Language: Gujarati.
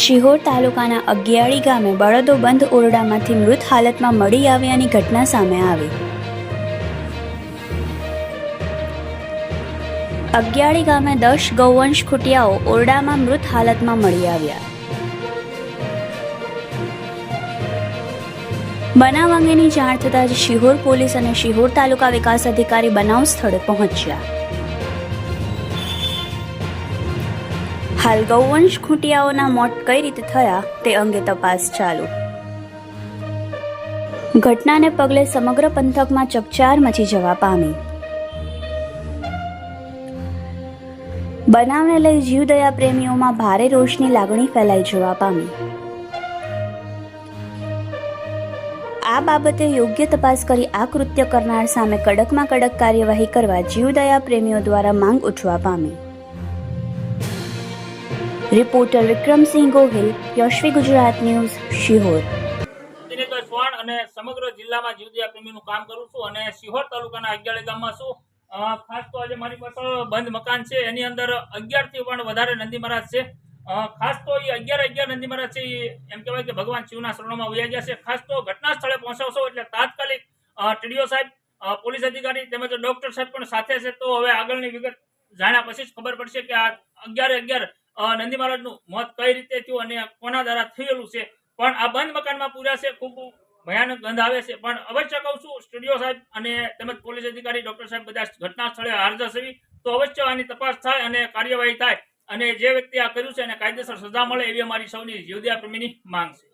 શિહોર તાલુકાના અગિયાળી ગામે બળદો બંધ ઓરડામાંથી મૃત હાલતમાં મળી આવ્યાની ઘટના સામે આવી. અગિયાળી ગામે દસ ગૌવંશ ખૂટિયાઓ ઓરડામાં મૃત હાલતમાં મળી આવ્યા. બનાવ અંગેની જાણ થતાં જ શિહોર પોલીસ અને શિહોર તાલુકા વિકાસ અધિકારી બનાવ સ્થળે પહોંચ્યા. હાલ ગૌવંશ ખૂંટિયાઓના મોત કઈ રીતે થયા તે અંગે તપાસ ચાલુ. ઘટનાને પગલે સમગ્ર પંથકમાં ચકચાર મચી જવા પામી. બનાવને લઈ જીવદયા પ્રેમીઓમાં ભારે રોષની લાગણી ફેલાઈ જવા પામી. આ બાબતે યોગ્ય તપાસ કરી આ કૃત્ય કરનાર સામે કડકમાં કડક કાર્યવાહી કરવા જીવદયા પ્રેમીઓ દ્વારા માંગ ઉઠવા પામી. Reporter Vikramsinh Gohil, Yashvi Gujarat news, Sihor. Chauhan અને સમગ્ર જિલ્લામાં જીવદયા પ્રેમીનું કામ કરું છું અને શિહોર તાલુકાના અગિયાર ગામમાં છું. ખાસ તો આજે મારી પાસે બંધ મકાન છે. એની અંદર અગિયારથી પણ વધારે નંદી મહારાજ છે. ખાસ તો એ અગિયાર અગિયાર નંદી મહારાજ છે એમ કહેવાય કે ભગવાન શિવના શરણોમાં ઉયા ગયા છે. ખાસ તો ઘટના સ્થળે પહોંચાવશો એટલે તાત્કાલિક ટીડીઓ સાહેબ પોલીસ અધિકારી તેમજ ડોક્ટર સાહેબ પણ સાથે છે. તો હવે આગળની વિગત જાણ્યા પછી જ ખબર પડશે કે આ અગિયાર અગિયાર નંદી મહારાજનું મોત કઈ રીતે થયું અને કોના દ્વારા થયેલું છે. પણ આ બંધ મકાનમાં પૂર્યા છે, ખૂબ ભયાનક ગંધ આવે છે. પણ અવશ્ય કહું છું, સ્ટુડિયો સાહેબ અને તેમજ પોલીસ અધિકારી, ડોક્ટર સાહેબ બધા ઘટના સ્થળે હાજર છે. તો અવશ્ય આની તપાસ થાય અને કાર્યવાહી થાય. અને જે વ્યક્તિ આ કર્યું છે એને કાયદેસર સજા મળે એવી અમારી સૌની જીવદયા પ્રેમીની માંગ છે.